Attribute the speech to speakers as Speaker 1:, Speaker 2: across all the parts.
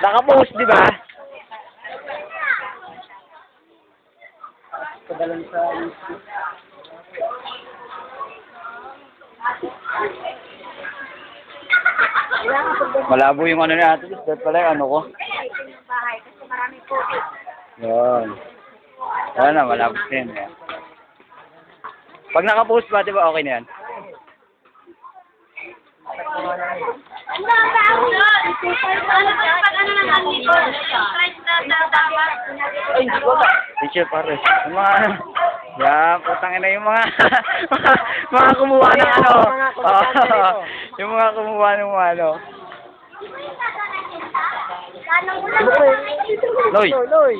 Speaker 1: Nakapost, di ba?
Speaker 2: Pagalan sa
Speaker 1: Malabo yung ano natin. Dapat pala yung ano ko.
Speaker 3: bahay kasi maraming tubig.
Speaker 1: Yun. Wala na, malabo din. Yan. Pag nakapost ba, di ba okay na yan?
Speaker 3: Ang
Speaker 2: Ay.
Speaker 1: Teacher pare. Yung mga. Yan, putang ina yung mga mga kumuha ng ano.
Speaker 2: Rito.
Speaker 1: yung mga kumuha ng ano. Loy.
Speaker 2: Loy,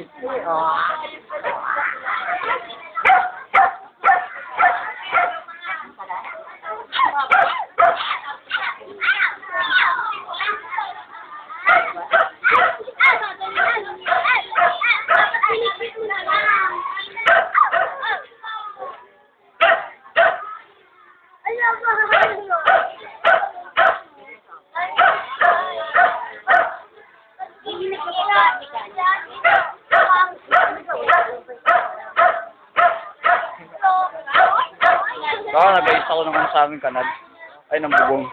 Speaker 1: Baka nag-ayos ako ano sa aming kanal. Ay, ng bubong.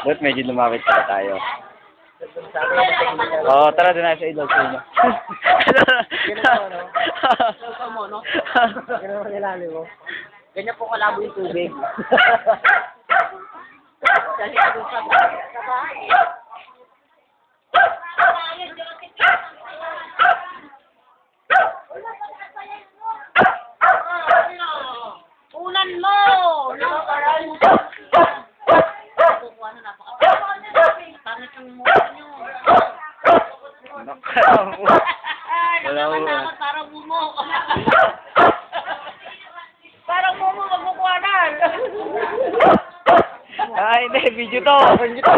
Speaker 1: Ba't medyo lumapit pala tayo? Oo, oh, tara doon na sa ilog sa inyo.
Speaker 2: Ganun mo, no? Ganun ang ilalim mo. Ganyan po kalabo yung tubig. Kasi doon sa sa bahay.
Speaker 3: Ulan mo! Pangit yung mukha nyo.
Speaker 1: Wala ko.
Speaker 3: Parang mumo. parang mumo magkukwanan.
Speaker 1: Ay, hindi, video to. Video to.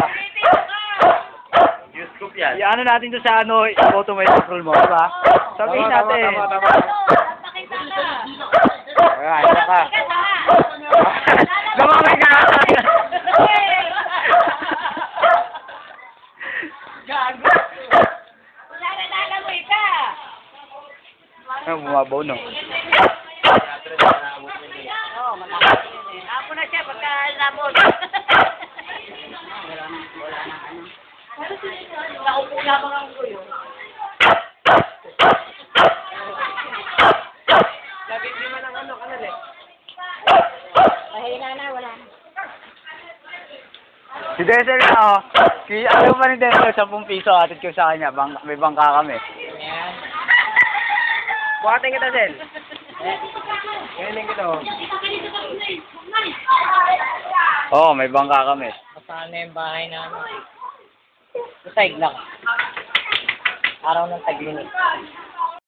Speaker 4: Newscoop yan.
Speaker 1: I-ano natin to sa ano, photo may scroll mo, diba? Sabihin
Speaker 2: Tama, tama,
Speaker 1: natin.
Speaker 2: tama, tama.
Speaker 1: Ano, bumabaw, no?
Speaker 3: Oo, malaki yun eh. Apo na siya pagka labot. Naupo lamang ang kuyo.
Speaker 2: Sabi di man ang ano, kanal eh.
Speaker 3: Mahina na, wala na.
Speaker 1: Si Denzel na, oh. Si, ano pa ni Denzel, 10 piso, atid ko sa kanya. Bang, may bangka kami.
Speaker 2: Ayan. Buhatin kita, Sel. Ganyan kita, oh.
Speaker 1: Oo, oh, may bangka kami.
Speaker 2: Masana yung bahay namin. Sa lang. Araw ng taglinit.